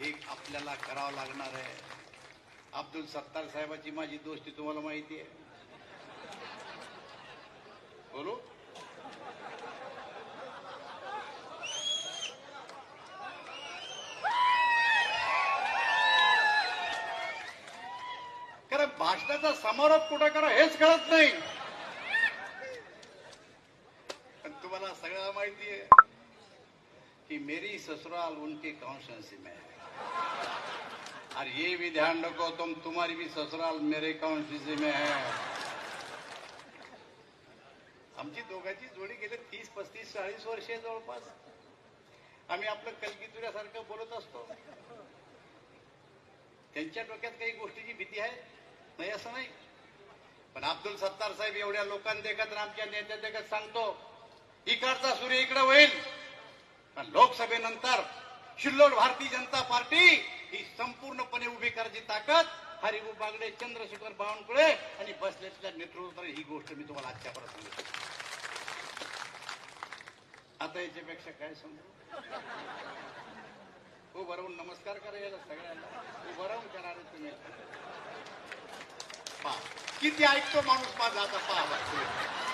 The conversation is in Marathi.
हे आपल्याला करावं लागणार आहे. अब्दुल सत्तार साहेबाची माझी दोस्ती तुम्हाला माहिती आहे. बोलू? कारण भाषणाचा समारोप कुठं करा हेच कळत नाही. पण तुम्हाला सगळ्याला माहिती आहे. कि मेरी ससुराल उनके कॉन्स्टेंसी में है। और ये भी ध्यान रखो तुम तुम्हारी भी ससुराल मेरे कॉन्स्टेंसी में है। आमची दोघांची जोडी गेले तीस पस्तीस चाळीस वर्षे जवळपास. आम्ही आपलं कलगीतुऱ्यासारखं बोलत असतो. त्यांच्या डोक्यात काही गोष्टीची भीती आहे? नाही असं नाही. पण अब्दुल सत्तार साहेब एवढ्या लोकांना देखत आमच्या नेत्या देखत सांगतो इकडचा सूर्य इकडे होईल. पण लोकसभेनंतर शिल्लोड भारतीय जनता पार्टी ही संपूर्णपणे उभी करायची ताकद हरिभाऊ बागडे चंद्रशेखर बावनकुळे आणि बसलेल्या नेतृत्वाने ही गोष्ट मी तुम्हाला आजच्या परत सांगितली आता याच्यापेक्षा काय सांगू उभं हो, राहून नमस्कार करा याला सगळ्यांना. उभं राहून करा रे तुम्ही. पहा किती ऐकतो माणूस माझा आता पहा